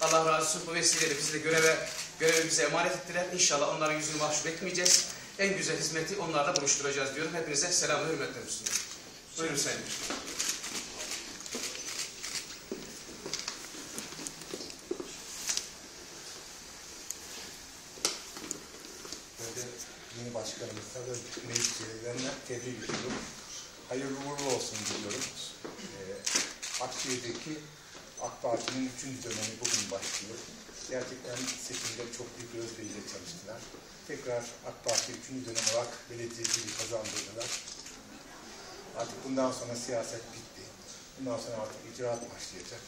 Allah razı olsun bu vesileyle bizi de göreve, görevi bize emanet ettiler. İnşallah onların yüzünü mahcup etmeyeceğiz. En güzel hizmeti onlarla buluşturacağız diyorum. Hepinize selam ve hürmetlerimi sunuyorum. Buyurun Sayın de yeni başkanımızla tebrik ediyorum. Hayırlı uğurlu olsun diliyorum. Ee, Akşehir'deki AK Parti'nin üçüncü dönemi bugün başlıyor. Gerçekten seçimde çok büyük bir özveriyle çalıştılar. Tekrar AK Parti üçüncü dönem olarak belediyeciliği kazandırdılar. Artık bundan sonra siyaset bitti. Bundan sonra artık icraat başlayacak.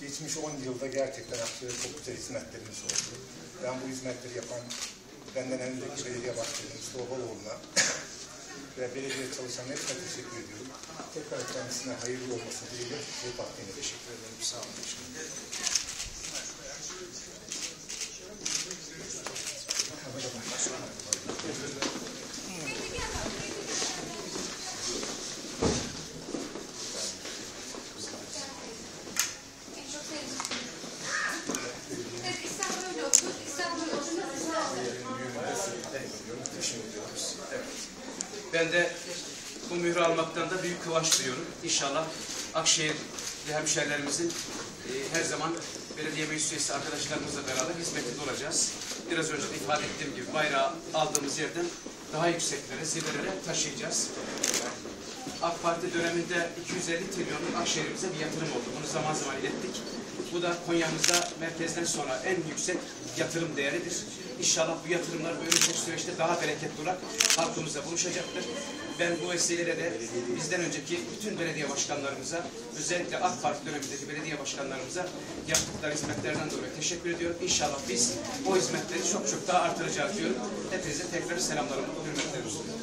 Geçmiş 10 yılda gerçekten Akşehir'e çok güzel hizmetlerimiz oldu. Ben bu hizmetleri yapan benden önceki belediye başkanı Mustafa Baloğlu'na ve belediye çalışan hepsine teşekkür ediyorum. Kendisine hayırlı olmasını dileğiyle ve takdimle teşekkür ederim. Sağ olun. Ben de bu mührü almaktan da büyük kıvanç duyuyorum. İnşallah Akşehirli hemşehrilerimizin e, her zaman belediye meclis üyesi arkadaşlarımızla beraber hizmetinde olacağız. Biraz önce de ifade ettiğim gibi bayrağı aldığımız yerden daha yükseklere, zirvelere taşıyacağız. AK Parti döneminde 250 trilyonluk Akşehir'imize bir yatırım oldu. Bunu zaman zaman ilettik. Bu da Konya'mızda merkezden sonra en yüksek yatırım değeridir. İnşallah bu yatırımlar önümüzdeki süreçte daha bereketli olarak halkımızla buluşacaktır. Ben bu vesileyle de bizden önceki bütün belediye başkanlarımıza, özellikle AK Parti dönemindeki belediye başkanlarımıza yaptıkları hizmetlerden dolayı teşekkür ediyorum. İnşallah biz o hizmetleri çok çok daha artıracağız diyorum. Hepinize tekrar selamlarımı, hürmetlerimi sunuyorum.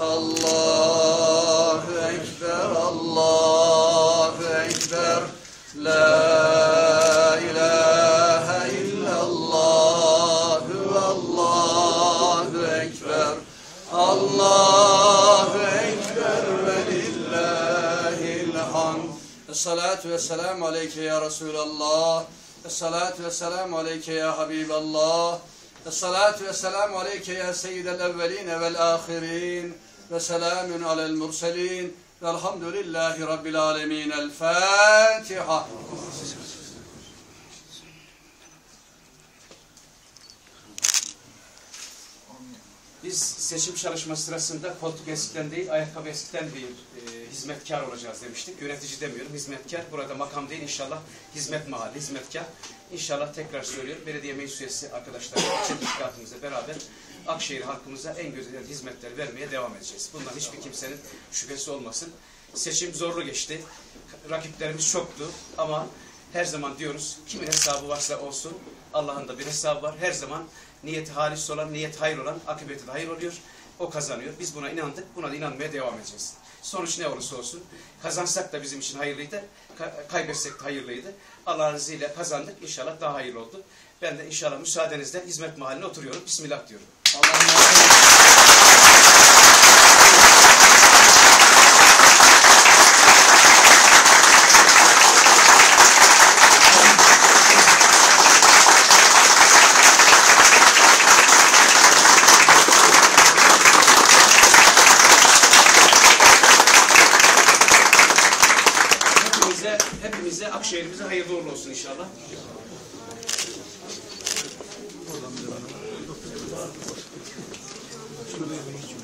Allahu Ekber, Allahu Ekber, La ilahe illallah, Allahu Ekber, Allahu Ekber ve lillahil hamd. Esselatu ve selamu aleyke ya Resulallah. Esselatu ve selamu aleyke ya Habiballah. Esselatu ve selamu aleyke ya seyyidel evveline vel ahirin. Ve selamun alel murselin. Velhamdülillahi Rabbil Biz seçim çalışması sırasında koltuk eskiden değil, ayakkabı eskiden bir e, hizmetkar olacağız demiştik. Yönetici demiyorum, hizmetkar. Burada makam değil inşallah hizmet mahalli, hizmetkar. İnşallah tekrar söylüyorum, belediye meclis üyesi arkadaşlarla, çetikatımızla beraber Akşehir halkımıza en güzel hizmetleri vermeye devam edeceğiz. Bundan hiçbir kimsenin şüphesi olmasın. Seçim zorlu geçti. Rakiplerimiz çoktu ama her zaman diyoruz kimin hesabı varsa olsun Allah'ın da bir hesabı var. Her zaman niyeti halis olan, niyet hayır olan akıbeti de hayır oluyor. O kazanıyor. Biz buna inandık. Buna da inanmaya devam edeceğiz. Sonuç ne olursa olsun. Kazansak da bizim için hayırlıydı. ka- kaybetsek de hayırlıydı. Allah'ın izniyle kazandık. İnşallah daha hayırlı oldu. Ben de inşallah müsaadenizle hizmet mahalline oturuyorum. Bismillah diyorum. Allah'ın Hepinize hayırlı uğurlu olsun inşallah. Şurada bir